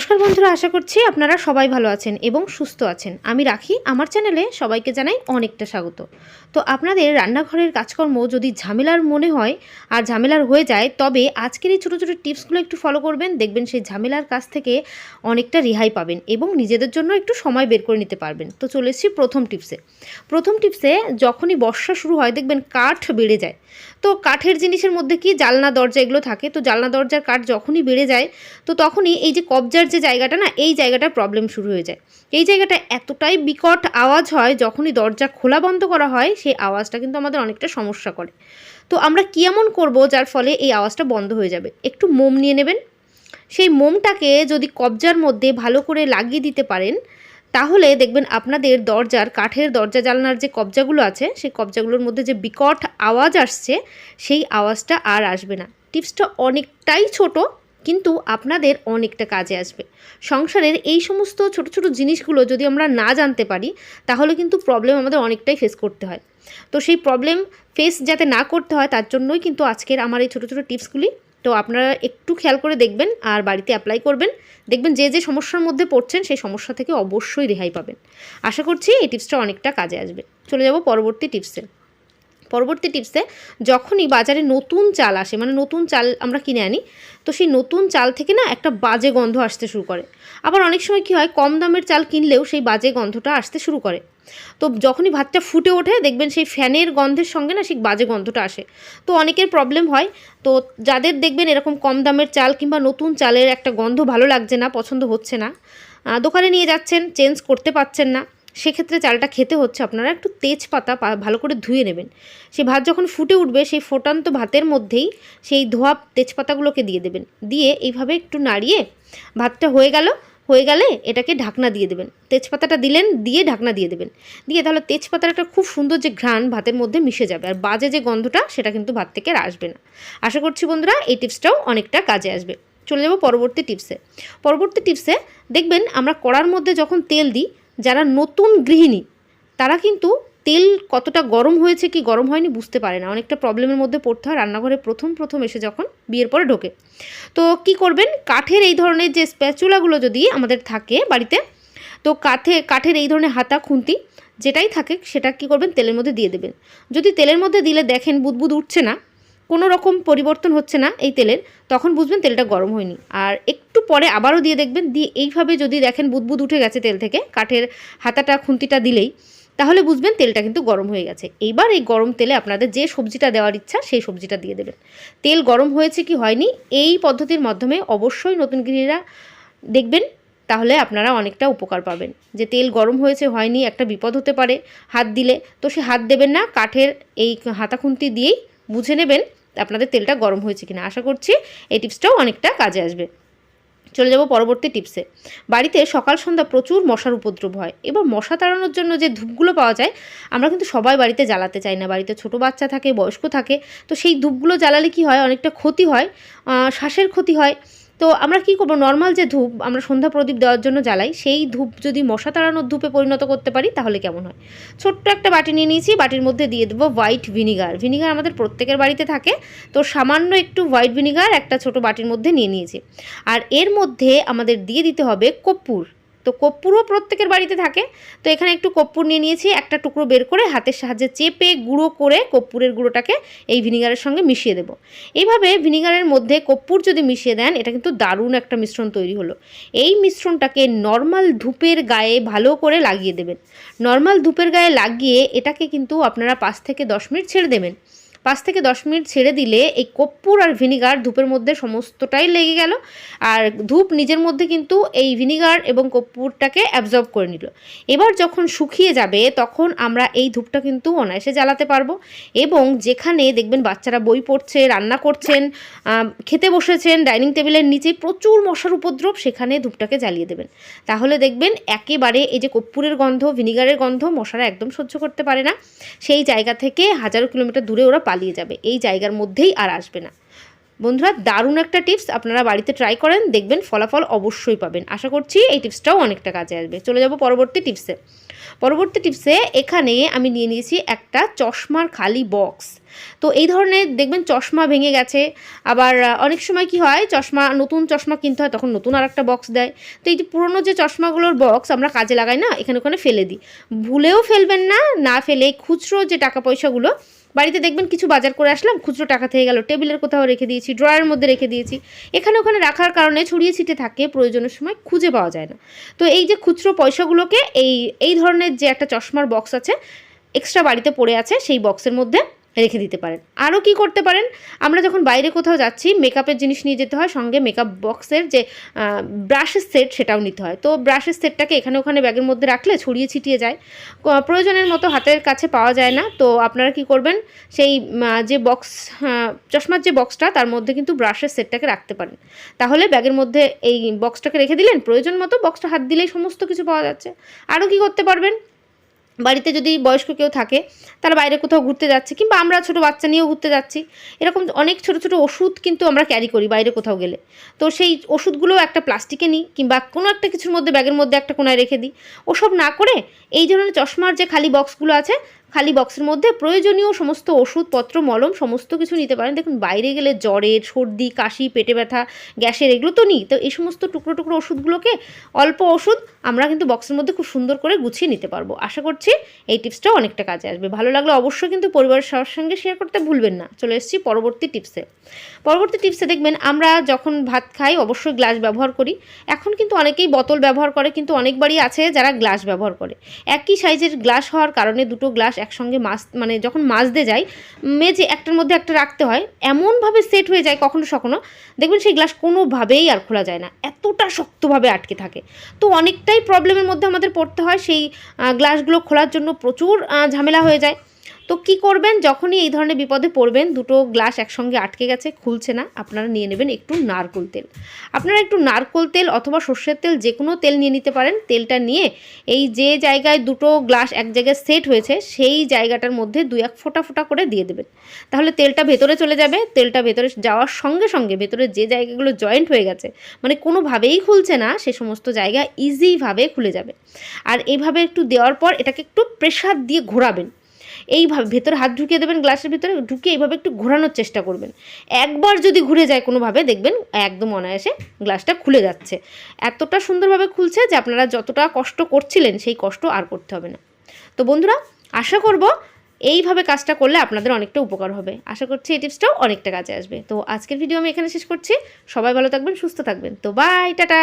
নমস্কার বন্ধুরা, আশা করছি আপনারা সবাই ভালো আছেন এবং সুস্থ আছেন। আমি রাখি, আমার চ্যানেলে সবাইকে জানাই অনেকটা স্বাগত। তো আপনাদের রান্নাঘরের কাজকর্ম যদি ঝামেলার মনে হয় আর ঝামেলার হয়ে যায়, তবে আজকের এই ছোটো ছোটো টিপসগুলো একটু ফলো করবেন, দেখবেন সেই ঝামেলার কাছ থেকে অনেকটা রেহাই পাবেন এবং নিজেদের জন্য একটু সময় বের করে নিতে পারবেন। তো চলে এসেছি প্রথম টিপসে। প্রথম টিপসে, যখনই বর্ষা শুরু হয়, দেখবেন কাঠ বেড়ে যায়। তো কাঠের জিনিসের মধ্যে কি জালনা দরজা এগুলো থাকে? তো জালনা দরজার কাঠ যখনই বেড়ে যায়, তো তখনই এই যে কবজার যে জায়গাটা না, এই জায়গাটার প্রবলেম শুরু হয়ে যায়। এই জায়গাটা এতটাই বিকট আওয়াজ হয়, যখনই দরজা খোলা বন্ধ করা হয়, সেই আওয়াজটা কিন্তু আমাদের অনেকটা সমস্যা করে। তো আমরা কী এমন করব যার ফলে এই আওয়াজটা বন্ধ হয়ে যাবে? একটু মোম নিয়ে নেবেন। সেই মোমটাকে যদি কবজার মধ্যে ভালো করে লাগিয়ে দিতে পারেন, তাহলে দেখবেন আপনাদের দরজার, কাঠের দরজা জানলার যে কবজাগুলো আছে, সেই কবজাগুলোর মধ্যে যে বিকট আওয়াজ আসছে, সেই আওয়াজটা আর আসবে না। টিপসটা অনেকটাই ছোট কিন্তু আপনাদের অনেকটা কাজে আসবে। সংসারের এই সমস্ত ছোট ছোট জিনিসগুলো যদি আমরা না জানতে পারি, তাহলে কিন্তু প্রবলেম আমাদের অনেকটাই ফেস করতে হয়। তো সেই প্রবলেম ফেস যাতে না করতে হয়, তার জন্যই কিন্তু আজকের আমার এই ছোটো ছোটো টিপসগুলি। তো আপনারা একটু খেয়াল করে দেখবেন আর বাড়িতে অ্যাপ্লাই করবেন। দেখবেন যে যে সমস্যার মধ্যে পড়ছেন, সেই সমস্যা থেকে অবশ্যই রেহাই পাবেন। আশা করছি এই টিপসটা অনেকটা কাজে আসবে। চলে যাব পরবর্তী টিপসে। পরবর্তী টিপসে যখনই বাজারে নতুন চাল আসে মানে নতুন চাল আমরা কিনে আনি, তো সেই নতুন চাল থেকে না একটা বাজে গন্ধ আসতে শুরু করে। আবার অনেক সময় কী হয়, কম দামের চাল কিনলেও সেই বাজে গন্ধটা আসতে শুরু করে। তো যখনই ভাতটা ফুটে ওঠে, দেখবেন সেই ফ্যানের গন্ধের সঙ্গে না সেই বাজে গন্ধটা আসে। তো অনেকের প্রবলেম হয়, তো যাদের দেখবেন এরকম কম দামের চাল কিংবা নতুন চালের একটা গন্ধ ভালো লাগছে না, পছন্দ হচ্ছে না দোকানে নিয়ে যাচ্ছেন চেঞ্জ করতে পারছেন না সেক্ষেত্রে চালটা খেতে হচ্ছে আপনারা একটু তেজপাতা ভালো করে ধুয়ে নেবেন। সেই ভাত যখন ফুটে উঠবে, সেই ফোটান্ত ভাতের মধ্যেই সেই ধোয়া তেজপাতাগুলোকে দিয়ে দেবেন। দিয়ে এইভাবে একটু নাড়িয়ে ভাতটা হয়ে গেল, হয়ে গেলে এটাকে ঢাকনা দিয়ে দেবেন। তেজপাতাটা দিলেন, দিয়ে ঢাকনা দিয়ে দেবেন। দিয়ে তাহলে তেজপাতার একটা খুব সুন্দর যে ঘ্রাণ ভাতের মধ্যে মিশে যাবে। আর বাজে যে গন্ধটা, সেটা কিন্তু ভাত থেকে আসবে না। আশা করছি বন্ধুরা, এই টিপসটাও অনেকটা কাজে আসবে। চলে যাব পরবর্তী টিপসে। পরবর্তী টিপসে দেখবেন আমরা কড়ার মধ্যে যখন তেল দিই যারা নতুন গৃহিণী, তারা কিন্তু তেল কতটা গরম হয়েছে কি গরম হয়নি বুঝতে পারে না। অনেকটা প্রবলেমের মধ্যে পড়তে হয়। রান্নাঘরে প্রথম প্রথম এসে যখন বিয়ের পরে ঢোকে। তো কি করবেন? কাঠের এই ধরনের যে স্প্যাচুলাগুলো যদি আমাদের থাকে বাড়িতে, তো কাঠে, কাঠের এই ধরনের হাতা, খুন্তি যেটাই থাকে সেটা কি করবেন? তেলের মধ্যে দিয়ে দেবেন। যদি তেলের মধ্যে দিলে দেখেন বুদবুদ উঠছে না কোনো রকম পরিবর্তন হচ্ছে না এই তেলের, তখন বুঝবেন তেলটা গরম হয়নি। আর একটু পরে আবারও দিয়ে দেখবেন, দিয়ে এইভাবে যদি দেখেন বুদবুদ উঠে গেছে তেল থেকে, কাঠের হাতাটা, খুন্তিটা দিলেই, তাহলে বুঝবেন তেলটা কিন্তু গরম হয়ে গেছে। এইবার এই গরম তেলে আপনাদের যে সবজিটা দেওয়ার ইচ্ছা, সেই সবজিটা দিয়ে দেবেন। তেল গরম হয়েছে কি হয়নি, এই পদ্ধতির মাধ্যমে অবশ্যই নতুন গৃহীরা দেখবেন, তাহলে আপনারা অনেকটা উপকার পাবেন। যে তেল গরম হয়েছে, হয়নি, একটা বিপদ হতে পারে হাত দিলে, তো সে হাত দেবেন না, কাঠের এই হাতা, খুন্তি দিয়েই বুঝে নেবেন আপনাদের তেলটা গরম হয়েছে কিনা। আশা করছি এই টিপসটাও অনেকটা কাজে আসবে। চলে যাব পরবর্তী টিপসে। বাড়িতে সকাল সন্ধ্যা প্রচুর মশার উপদ্রব হয় এবার মশা তাড়ানোর জন্য যে ধূপগুলো পাওয়া যায়, আমরা কিন্তু সবাই বাড়িতে জ্বালাতে চাই না। বাড়িতে ছোট বাচ্চা থাকে, বয়স্ক থাকে, তো সেই ধূপগুলো জ্বালালে কি হয়? অনেকটা ক্ষতি হয় শ্বাসের ক্ষতি হয় তো আমরা কি করব? নর্মাল যে ধূপ আমরা সন্ধ্যা প্রদীপ দেওয়ার জন্য জ্বালাই, সেই ধূপ যদি মশা তাড়ানোর ধূপে পরিণত করতে পারি, তাহলে কেমন হয়? ছোট্ট একটা বাটি নিয়ে নিয়েছি, বাটির মধ্যে দিয়ে দেবো হোয়াইট ভিনিগার ভিনিগার আমাদের প্রত্যেকের বাড়িতে থাকে, তো সামান্য একটু হোয়াইট ভিনিগার একটা ছোট বাটির মধ্যে নিয়ে নিয়েছি। আর এর মধ্যে আমাদের দিয়ে দিতে হবে কর্পূর। তো কর্পূরও প্রত্যেকের বাড়িতে থাকে। তো এখানে একটু কর্পূর নিয়ে নিয়েছি, একটা টুকরো বের করে হাতের সাহায্যে চেপে গুঁড়ো করে কর্পূরের গুঁড়োটাকে এই ভিনিগারের সঙ্গে মিশিয়ে দেবো। এইভাবে ভিনিগারের মধ্যে কর্পূর যদি মিশিয়ে দেন, এটা কিন্তু দারুণ একটা মিশ্রণ তৈরি হলো। এই মিশ্রণটাকে নর্মাল ধূপের গায়ে ভালো করে লাগিয়ে দেবেন। নর্মাল ধূপের গায়ে লাগিয়ে এটাকে কিন্তু আপনারা পাঁচ থেকে দশ মিনিট ছেড়ে দেবেন। পাঁচ থেকে দশ মিনিট ছেড়ে দিলে এই কর্পূর আর ভিনিগার ধূপের মধ্যে সমস্তটাই লেগে গেল। আর ধূপ নিজের মধ্যে কিন্তু এই ভিনিগার এবং কর্পূরটাকে অ্যাবজর্ব করে নিল। এবার যখন শুকিয়ে যাবে, তখন আমরা এই ধূপটা কিন্তু অনায়াসে জ্বালাতে পারব এবং যেখানে দেখবেন বাচ্চারা বই পড়ছে, রান্না করছেন খেতে বসেছেন, ডাইনিং টেবিলের নিচে প্রচুর মশার উপদ্রব সেখানে ধূপটাকে জ্বালিয়ে দেবেন। তাহলে দেখবেন একেবারে এই যে কর্পূরের গন্ধ, ভিনিগারের গন্ধ মশারা একদম সহ্য করতে পারে না। সেই জায়গা থেকে হাজারো কিলোমিটার দূরে ওরা পালিয়ে যাবে। এই জায়গার মধ্যেই আর আসবে না। বন্ধুরা, দারুণ একটা টিপস আপনারা বাড়িতে ট্রাই করেন, দেখবেন ফলাফল অবশ্যই পাবেন। আশা করছি এই টিপসটাও অনেকটা কাজে আসবে। চলে যাব পরবর্তী টিপসে পরবর্তী টিপসে এখানে আমি নিয়ে নিয়েছি একটা চশমার খালি বক্স তো এই ধরনের দেখবেন চশমা ভেঙে গেছে। আবার অনেক সময় কি হয়, চশমা, নতুন চশমা কিনতে হয়, তখন নতুন আর একটা বক্স দেয়। তো এই যে পুরোনো যে চশমাগুলোর বক্স আমরা কাজে লাগাই না, এখানে ওখানে ফেলে দিই। ভুলেও ফেলবেন না না ফেলে খুচরো যে টাকা পয়সাগুলো বাড়িতে দেখবেন কিছু বাজার করে আসলাম, খুচরো টাকা থেকে গেল, টেবিলের কোথাও রেখে দিয়েছি ড্রয়ারের মধ্যে রেখে দিয়েছি। এখানে ওখানে রাখার কারণে ছড়িয়ে ছিটে থাকে, প্রয়োজনের সময় খুঁজে পাওয়া যায় না। তো এই যে খুচরো পয়সাগুলোকে, এই এই ধরনের যে একটা চশমার বক্স আছে এক্সট্রা বাড়িতে পড়ে আছে, সেই বক্সের মধ্যে রেখে দিতে পারেন। আরও কি করতে পারেন? আমরা যখন বাইরে কোথাও যাচ্ছি মেকআপের জিনিস নিয়ে যেতে হয়, সঙ্গে মেকআপ বক্সের যে ব্রাশের সেট সেটাও নিতে হয়। তো ব্রাশের সেটটাকে এখানে ওখানে ব্যাগের মধ্যে রাখলে ছড়িয়ে ছিটিয়ে যায়। প্রয়োজনের মতো হাতের কাছে পাওয়া যায় না। তো আপনারা কি করবেন? সেই যে বক্স চশমার যে বক্সটা তার মধ্যে কিন্তু ব্রাশের সেটটাকে রাখতে পারেন। তাহলে ব্যাগের মধ্যে এই বক্সটাকে রেখে দিলেন, প্রয়োজন মতো বক্সটা হাত দিলেই সমস্ত কিছু পাওয়া যাচ্ছে। আরও কি করতে পারবেন? বাড়িতে যদি বয়স্ক কেউ থাকে, তারা বাইরে কোথাও ঘুরতে যাচ্ছে কিংবা আমরা ছোট বাচ্চা নিয়েও ঘুরতে যাচ্ছি, এরকম অনেক ছোট ছোট ওষুধ কিন্তু আমরা ক্যারি করি বাইরে কোথাও গেলে। তো সেই ওষুধগুলো একটা প্লাস্টিকে নিই কিংবা কোনো একটা কিছুর মধ্যে ব্যাগের মধ্যে একটা কোনায় রেখে দিই। ওসব না করে এই ধরনের চশমার যে খালি বক্সগুলো আছে খালি বক্সের মধ্যে প্রয়োজনীয় সমস্ত ওষুধপত্র, মলম, সমস্ত কিছু নিতে পারেন। দেখুন, বাইরে গেলে জ্বরের, সর্দি, কাশি, পেটে ব্যথা, গ্যাসের এগুলো তো নিই। তো এই সমস্ত টুকরো টুকরো ওষুধগুলোকে অল্প ওষুধ আমরা কিন্তু বক্সের মধ্যে খুব সুন্দর করে গুছিয়ে নিতে পারব। আশা করছি এই টিপসটাও অনেকটা কাজে আসবে। ভালো লাগলে অবশ্যই কিন্তু পরিবারের সবার সঙ্গে শেয়ার করতে ভুলবেন না। চলে এসেছি পরবর্তী টিপসে। পরবর্তী টিপসে দেখবেন, আমরা যখন ভাত খাই, অবশ্যই গ্লাস ব্যবহার করি। এখন কিন্তু অনেকেই বোতল ব্যবহার করে, কিন্তু অনেকবারই আছে যারা গ্লাস ব্যবহার করে। একই সাইজের গ্লাস হওয়ার কারণে দুটো গ্লাস একসঙ্গে মাছ মানে যখন মাজতে যায় মেজে একটার মধ্যে একটা রাখতে হয়, এমনভাবে সেট হয়ে যায় কখনো সখনো, দেখবেন সেই গ্লাস কোনোভাবেই আর খোলা যায় না। এতটা শক্তভাবে আটকে থাকে। তো অনেকটাই প্রবলেমের মধ্যে আমাদের পড়তে হয় সেই গ্লাসগুলো খোলার জন্য প্রচুর ঝামেলা হয়ে যায়। তো কি করবেন? যখনই এই ধরনের বিপদে পড়বেন, দুটো গ্লাস একসঙ্গে আটকে গেছে, খুলছে না। আপনারা নিয়ে নেবেন একটু নারকোল তেল। আপনারা একটু নারকোল তেল অথবা সর্ষের তেল যে কোনো তেল নিয়ে নিতে পারেন। তেলটা নিয়ে এই যে জায়গায় দুটো গ্লাস এক জায়গায় সেট হয়েছে, সেই জায়গাটার মধ্যে দু এক ফোঁটা ফোঁটা করে দিয়ে দেবেন। তাহলে তেলটা ভেতরে চলে যাবে। তেলটা ভেতরে যাওয়ার সঙ্গে সঙ্গে ভেতরে যে জায়গাগুলো জয়েন্ট হয়ে গেছে মানে কোনোভাবেই খুলছে না, সে সমস্ত জায়গা ইজিভাবে খুলে যাবে। আর এইভাবে একটু দেওয়ার পর এটাকে একটু প্রেশার দিয়ে ঘোরাবেন। এইভাবে ভেতরে হাত ঢুকিয়ে দেবেন, গ্লাসের ভিতরে ঢুকিয়ে এইভাবে একটু ঘোরানোর চেষ্টা করবেন। একবার যদি ঘুরে যায় কোনোভাবে, দেখবেন একদম অনায়াসে গ্লাসটা খুলে যাচ্ছে। এতটা সুন্দরভাবে খুলছে যে আপনারা যতটা কষ্ট করছিলেন, সেই কষ্ট আর করতে হবে না। তো বন্ধুরা, আশা করব এইভাবে কাজটা করলে আপনাদের অনেকটা উপকার হবে। আশা করছি এই টিপসটাও অনেকটা কাজে আসবে। তো আজকের ভিডিও আমি এখানে শেষ করছি। সবাই ভালো থাকবেন, সুস্থ থাকবেন। তো বাই টাটা!